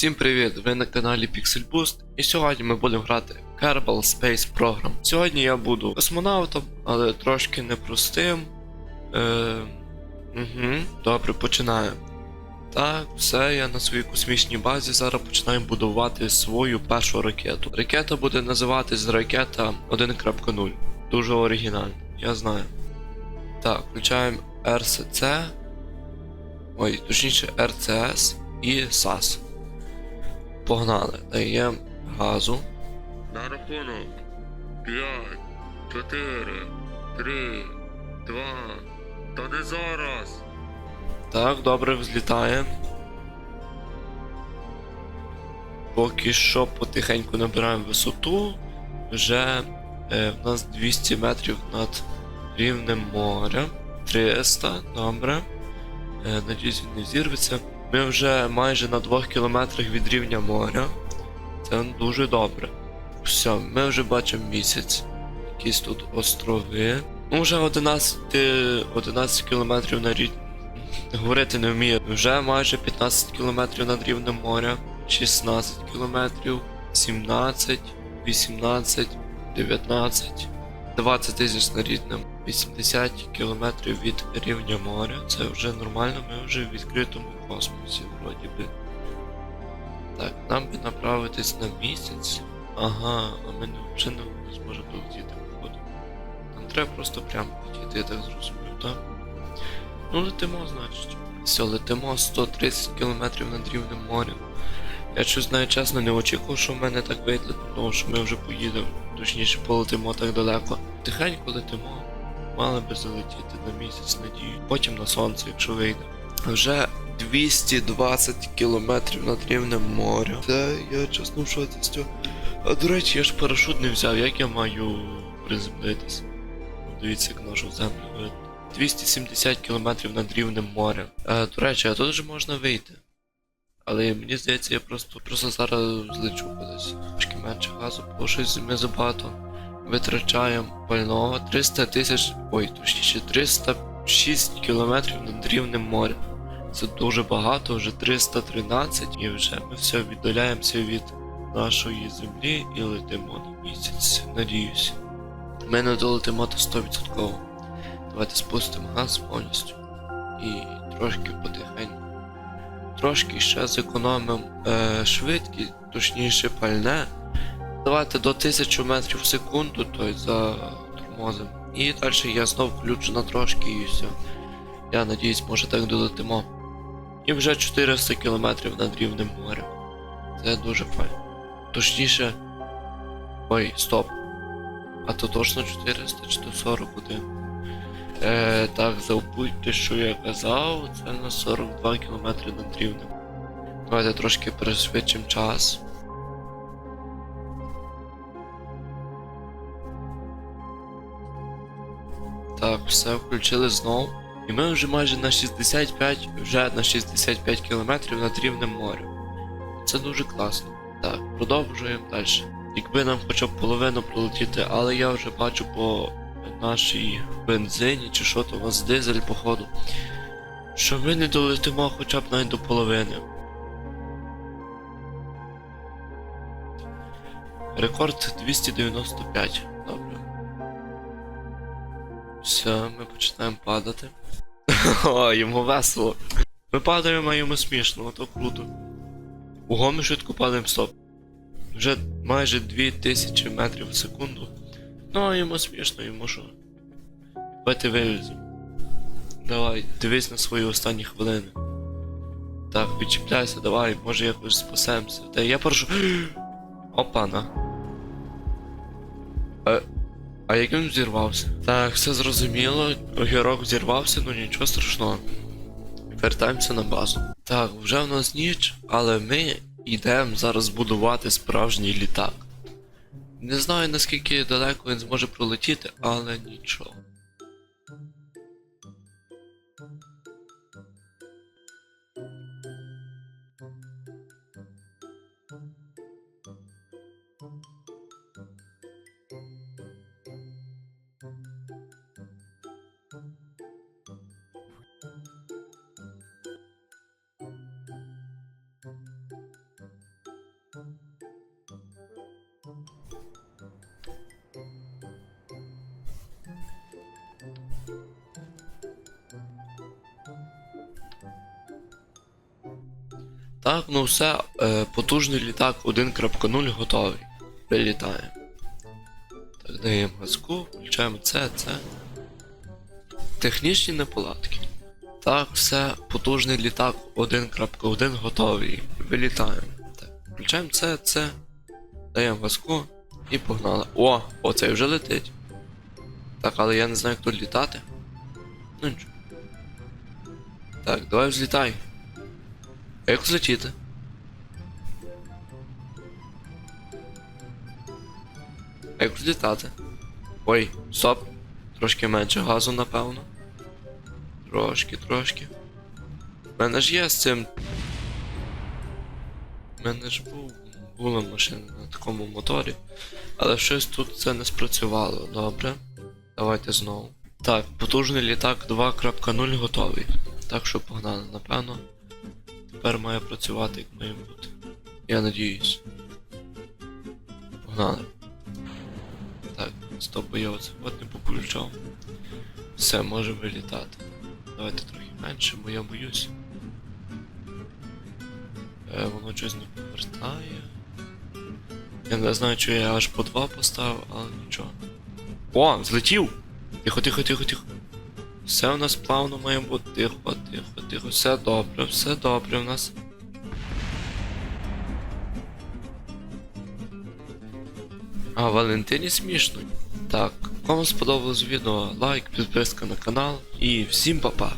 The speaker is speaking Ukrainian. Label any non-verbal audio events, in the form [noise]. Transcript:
Всім привіт! Ви на каналі Pixel Boost і сьогодні ми будемо грати в Kerbal Space Program. Сьогодні я буду космонавтом, але трошки непростим. Е... Угу, добре, починаємо. Так, все, я на своїй космічній базі зараз починаю будувати свою першу ракету. Ракета буде називатись ракета 1.0. Дуже оригінально, я знаю. Так, включаємо RCC. Ой, точніше RCS і SAS. Погнали. Даємо газу. На рахунок 5, 4, 3, 2, та не зараз. Так, добре, взлітаємо. Поки що потихеньку набираємо висоту. Вже е, в нас 200 метрів над рівнем моря. 300, добре. Е, надіюсь, він не зірветься. Ми вже майже на 2 кілометрах від рівня моря. Це дуже добре. Все, ми вже бачимо місяць. Якісь тут острови. Ну, вже 11, 11 кілометрів на рік. Говорити не вмію. Вже майже 15 кілометрів над рівнем моря. 16 кілометрів, 17, 18, 19, 20 тисяч на рідному. 80 кілометрів від рівня моря. Це вже нормально, ми вже в відкритому космосі, вроді би. Так, нам би направитись на місяць. Ага, а ми вже не зможемо долетіти, походу. Нам треба просто прямо летіти, я так зрозумів, так? Ну летимо, значить. Все, летимо 130 кілометрів над рівнем моря. Я щось навіть чесно не очікував, що в мене так вийде, тому що ми вже поїдемо, точніше полетимо так далеко. Тихенько летимо, мали би залетіти на місяць, надію. Потім на сонце, якщо вийде. Вже 220 кілометрів над рівнем моря. Це я чесно шоці з цього. А до речі, я ж парашут не взяв, як я маю приземлитись? Дивіться, як нашу землю видно. 270 кілометрів над рівнем моря. Е, до речі, а тут же можна вийти. Але мені здається, я просто просто зараз злечу кудись. Трошки менше газу, бо щось ми забагато витрачаємо пального. 300 тисяч. Ой, точніше 306 кілометрів над рівнем моря. Це дуже багато, вже 313 і вже ми все віддаляємося від нашої землі і летимо на місяць. Надіюсь. Ми не долетимо до 100%. Давайте спустимо газ повністю. І трошки потихеньку. Трошки ще зекономимо е, швидкість, точніше пальне. Давайте до 1000 метрів в секунду, тобто за тормозом. І далі я знов включу на трошки і все. Я надіюсь, може так долетимо. І вже 400 кілометрів над рівнем моря. Це дуже файно. Точніше. Ой, стоп. А то точно 400 чи то 41. Е, так, забудьте, що я казав, це на 42 км над рівнем. Давайте трошки пришвидшимо час. Так, все включили знову. І ми вже майже на 65, вже на 65 км над рівнем моря. Це дуже класно. Так, продовжуємо далі. Якби нам хоча б половину пролетіти, але я вже бачу по нашій бензині чи що то у вас дизель, походу. Що ми не долетимо хоча б навіть до половини. Рекорд 295. Все, ми починаємо падати. [laughs] О, йому весело. Ми падаємо, а йому смішно, то круто. Ого, ми швидко падаємо, стоп. Вже майже 2000 метрів в секунду. Ну, а йому смішно, йому що. Давайте виліземо. Давай, дивись на свої останні хвилини. Так, відчіпляйся, давай, може якось спасемося. Та я прошу. [gasps] Опана. А, а як він взірвався? Так, все зрозуміло. Огірок взірвався, ну нічого страшного. Вертаємося на базу. Так, вже в нас ніч, але ми йдемо зараз будувати справжній літак. Не знаю наскільки далеко він зможе пролетіти, але нічого. Так, ну все, е, потужний літак 1.0 готовий. Вилітаємо. Так, даємо газку, включаємо це, це. Технічні неполадки. Так, все, потужний літак 1.1 готовий. Вилітаємо. Так, включаємо це, це. Даємо газку і погнали. О, оцей вже летить. Так, але я не знаю, як тут літати. Ну нічого. Так, давай взлітай. А як злетіти? А як взлітати? Ой, стоп. Трошки менше газу, напевно. Трошки, трошки. У мене ж є з цим. У мене ж був, була машина на такому моторі. Але щось тут це не спрацювало. Добре. Давайте знову. Так, потужний літак 2.0 готовий. Так що погнали, напевно. Тепер має працювати, як має бути. Я надіюсь. Погнали. Так, стоп, я оце от не поключав. Все, може вилітати. Давайте трохи менше, бо я боюсь. Е, воно щось не повертає. Я не знаю, чи я аж по два поставив, але нічого. О, злетів! Тихо, тихо, тихо, тихо. Все у нас плавно має бути. Тихо, тихо, тихо. Все добре, все добре у нас. А Валентині смішно. Так, кому сподобалось відео, лайк, підписка на канал і всім па-па.